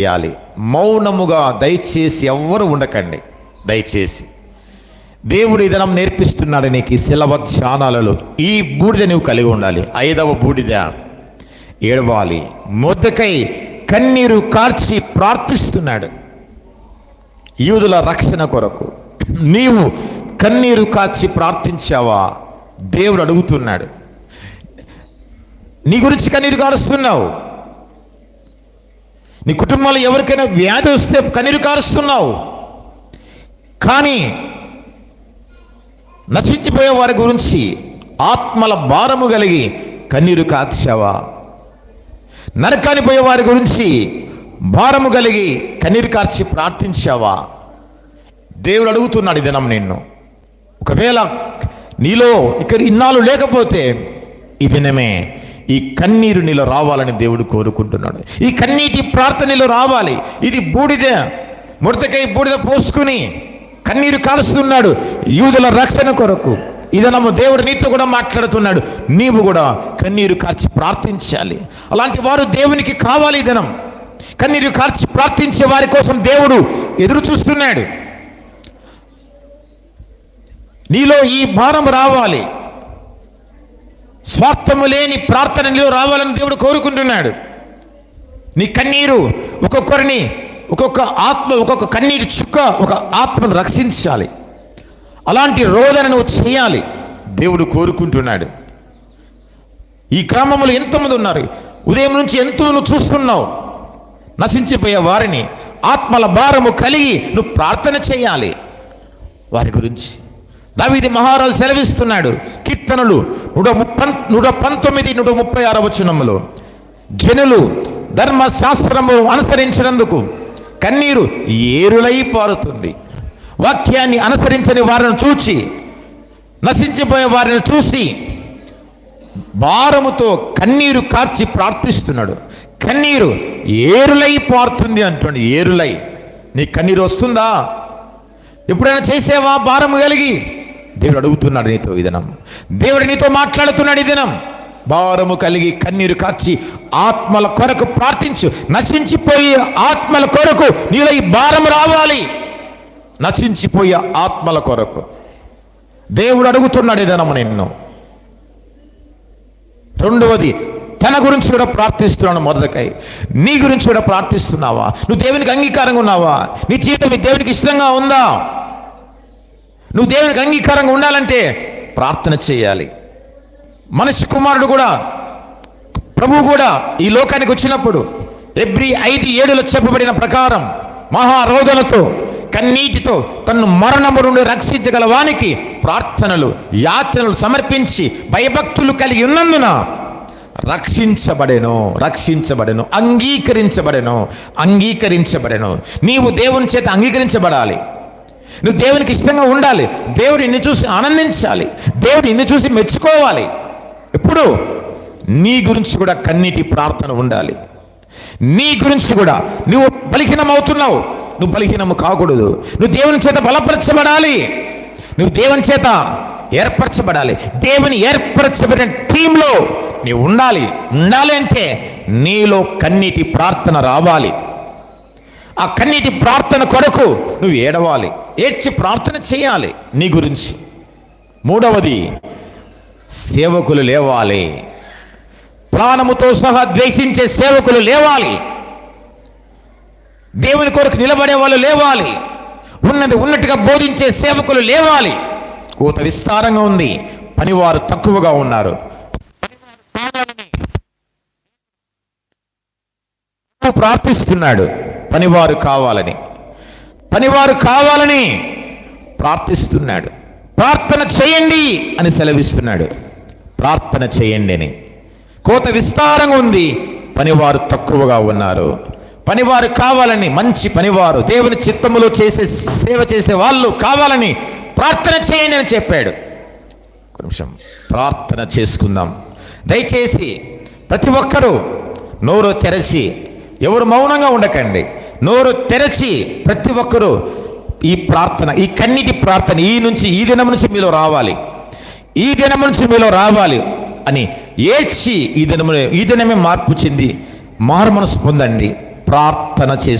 చేయాలి. మౌనముగా దయచేసి ఎవ్వరు ఉండకండి. దయచేసి. దేవుడు ఇదనం నేర్పిస్తున్నాడు నీకు ఈ శిలవ ధ్యానాలలో. ఈ బూడిద నువ్వు కలిగి ఉండాలి. ఐదవ బూడిద. ఏడవాలి. మొద్దకై కన్నీరు కార్చి ప్రార్థిస్తున్నాడు. యూదుల రక్షణ కొరకు. నీవు కన్నీరు కార్చి ప్రార్థించావా? దేవుడు అడుగుతున్నాడు. నీ గురించి కన్నీరు కారుస్తున్నావు. నీ కుటుంబంలో ఎవరికైనా వ్యాధి వస్తే కన్నీరు కారుస్తున్నావు. కానీ నశించిపోయే వారి గురించి ఆత్మల భారము కలిగి కన్నీరు కార్చావా నరకాని పోయే వారి గురించి భారము కలిగి కన్నీరు కార్చి ప్రార్థించావా? దేవుడు అడుగుతున్నాడు ఈ దినం నిన్ను. ఒకవేళ నీలో ఇక్కడ ఇన్నాళ్ళు లేకపోతే ఈ దినమే ఈ కన్నీరు నీలో రావాలని దేవుడు కోరుకుంటున్నాడు. ఈ కన్నీటి ప్రార్థనలో రావాలి. ఇది బూడిద. ముడతకై బూడిద పోసుకుని కన్నీరు కాలుస్తున్నాడు యూదుల రక్షణ కొరకు. ఇదనము దేవుడు నీతో కూడా మాట్లాడుతున్నాడు. నీవు కూడా కన్నీరు కార్చి ప్రార్థించాలి. అలాంటి వారు దేవునికి కావాలి ఈ కన్నీరు కార్చి ప్రార్థించే వారి కోసం దేవుడు ఎదురు చూస్తున్నాడు. నీలో ఈ భారం రావాలి. స్వార్థము లేని ప్రార్థన రావాలని దేవుడు కోరుకుంటున్నాడు. నీ కన్నీరు ఒక్కొక్కరిని ఒక్కొక్క ఆత్మ ఒక్కొక్క కన్నీరు చుక్క ఒక ఆత్మను రక్షించాలి. అలాంటి రోదన నువ్వు చేయాలి దేవుడు కోరుకుంటున్నాడు. ఈ గ్రామంలో ఎంతోమంది ఉన్నారు? ఉదయం నుంచి ఎంతో నువ్వు చూస్తున్నావు? నశించిపోయే వారిని ఆత్మల భారము కలిగి నువ్వు ప్రార్థన చేయాలి. వారి గురించి దావీది మహారాజు సెలవిస్తున్నాడు. కీర్తనలు నూట ముప్ప నూట పంతొమ్మిది నూట ముప్పై ఆరవ వచనములో. జనులు ధర్మశాస్త్రము అనుసరించినందుకు కన్నీరు ఏరులై పారుతుంది. వాక్యాన్ని అనుసరించని వారిని చూచి నశించిపోయే వారిని చూసి భారముతో కన్నీరు కార్చి ప్రార్థిస్తున్నాడు. కన్నీరు ఏరులై పారుతుంది అంటుండి. ఏరులై. నీ కన్నీరు వస్తుందా? ఎప్పుడైనా చేసేవా? భారము కలిగి దేవుడు అడుగుతున్నాడు నీతో ఈ దినం. దేవుడు నీతో మాట్లాడుతున్నాడు ఈ దినం. భారము కలిగి కన్నీరు కార్చి ఆత్మల కొరకు ప్రార్థించు. నశించిపోయే ఆత్మల కొరకు నీలో ఈ భారం రావాలి. నశించిపోయే ఆత్మల కొరకు. దేవుడు అడుగుతున్నాడు ఈ దినము నిన్ను. రెండవది తన గురించి కూడా ప్రార్థిస్తున్నాను మొదటికై. నీ గురించి కూడా ప్రార్థిస్తున్నావా? నువ్వు దేవునికి అంగీకారంగా ఉన్నావా? నీ జీవితం ఈ దేవునికి ఇష్టంగా ఉందా? నువ్వు దేవునికి అంగీకారంగా ఉండాలంటే ప్రార్థన చేయాలి. మనిషి కుమారుడు కూడా ప్రభు కూడా ఈ లోకానికి వచ్చినప్పుడు ఎబ్రి ఐదు ఏడులో చెప్పబడిన ప్రకారం మహారోధనతో కన్నీటితో తన్ను మరణము నుండి రక్షించగల వానికి ప్రార్థనలు యాచనలు సమర్పించి భయభక్తులు కలిగి ఉన్నందున రక్షించబడెను రక్షించబడెను అంగీకరించబడెను అంగీకరించబడెను. నీవు దేవుని చేత అంగీకరించబడాలి. నువ్వు దేవునికి ఇష్టంగా ఉండాలి. దేవుడు నిన్ను చూసి ఆనందించాలి. దేవుడు నిన్ను చూసి మెచ్చుకోవాలి. ఎప్పుడు? నీ గురించి కూడా కన్నీటి ప్రార్థన ఉండాలి. నీ గురించి కూడా. నువ్వు బలహీనమవుతున్నావు. నువ్వు బలహీనము కాకూడదు. నువ్వు దేవుని చేత బలపరచబడాలి. నువ్వు దేవుని చేత ఏర్పరచబడాలి. దేవుని ఏర్పరచబడిన టీంలో నీవు ఉండాలి. ఉండాలి అంటే నీలో కన్నీటి ప్రార్థన రావాలి. ఆ కన్నీటి ప్రార్థన కొరకు నువ్వు ఏడవాలి. ఏడ్చి ప్రార్థన చేయాలి నీ గురించి. మూడవది సేవకులు లేవాలి. ప్రాణముతో సహా ద్వేషించే సేవకులు లేవాలి. దేవుని కొరకు నిలబడే వాళ్ళు లేవాలి. ఉన్నది ఉన్నట్టుగా బోధించే సేవకులు లేవాలి. కోత విస్తారంగా ఉంది. పనివారు తక్కువగా ఉన్నారు. ప్రార్థిస్తున్నాడు పనివారు కావాలని. పనివారు కావాలని ప్రార్థిస్తున్నాడు. ప్రార్థన చేయండి అని సెలవిస్తున్నాడు. ప్రార్థన చేయండి అని. కోత విస్తారంగా ఉంది. పనివారు తక్కువగా ఉన్నారు. పనివారు కావాలని మంచి పనివారు దేవుని చిత్తములో చేసే సేవ చేసే వాళ్ళు కావాలని ప్రార్థన చేయండి అని చెప్పాడు. ఒక నిమిషం. ప్రార్థన చేసుకుందాం. దయచేసి ప్రతి ఒక్కరూ నోరు తెరచి ఎవరు మౌనంగా ఉండకండి. నోరు తెరచి ప్రతి ఒక్కరూ ఈ ప్రార్థన ఈ కన్నిటి ప్రార్థన ఈ నుంచి ఈ దినం నుంచి మీలో రావాలి. ఈ దినం నుంచి మీలో రావాలి అని ఏడ్చి ఈ దినము ఈ దినమే మార్పు చెంది మారు మనసు పొందండి. ప్రార్థన చేసి